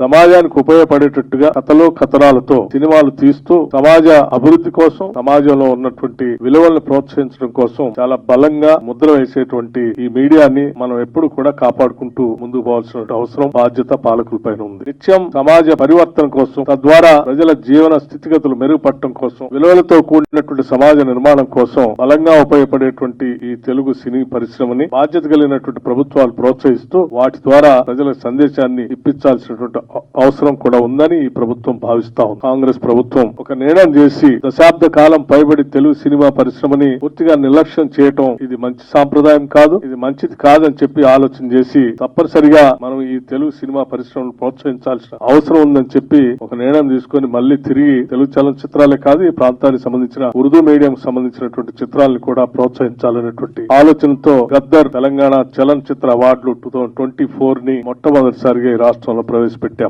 సమాజానికి ఉపయోగపడేటట్టుగా కథలు కథనాలతో సినిమాలు తీస్తూ సమాజ అభివృద్ధి కోసం సమాజంలో ఉన్నటువంటి విలువలను ప్రోత్సహించడం కోసం చాలా బలంగా ముద్ర వేసేటువంటి ఈ మీడియాని మనం ఎప్పుడు కూడా కాపాడుకుంటూ ముందుకు పోవాల్సిన అవసరం బాధ్యత పాలకుల పైన ఉంది. నిత్యం సమాజ పరివర్తన కోసం తద్వారా ప్రజల జీవన స్థితిగతులు మెరుగుపడటం కోసం విలువలతో కూడినటువంటి సమాజ నిర్మాణం కోసం బలంగా ఉపయోగపడేటువంటి ఈ తెలుగు సినీ పరిశ్రమని బాధ్యత కలిగినటువంటి ప్రభుత్వాలు ప్రోత్సహిస్తూ వాటి ద్వారా ప్రజల సందేశాన్ని ఇప్పించాల్సినటువంటి అవసరం కూడా ఉందని ఈ ప్రభుత్వం భావిస్తా ఉంది. కాంగ్రెస్ ప్రభుత్వం ఒక నిర్ణయం చేసి దశాబ్ద కాలం పైబడి తెలుగు సినిమా పరిశ్రమని పూర్తిగా నిర్లక్ష్యం చేయటం ఇది మంచి సాంప్రదాయం కాదు ఇది మంచిది కాదని చెప్పి ఆలోచన చేసి తప్పనిసరిగా మనం ఈ తెలుగు సినిమా పరిశ్రమను ప్రోత్సహించాల్సిన అవసరం ఉందని చెప్పి ఒక నిర్ణయం తీసుకొని మళ్ళీ తిరిగి తెలుగు చలనచిత్రాలే కాదు ఈ ప్రాంతానికి సంబంధించిన ఉర్దూ మీడియం సంబంధించినటువంటి చిత్రాలను కూడా ప్రోత్సహించాలనేటువంటి ఆలోచనతో గద్దర్ తెలంగాణ చలనచిత్ర అవార్డులు టూ థౌజండ్ ట్వంటీ ఫోర్ని మొట్టమొదటిసారిగా ఈ రాష్ట్రంలో ప్రవేశపెట్టారు.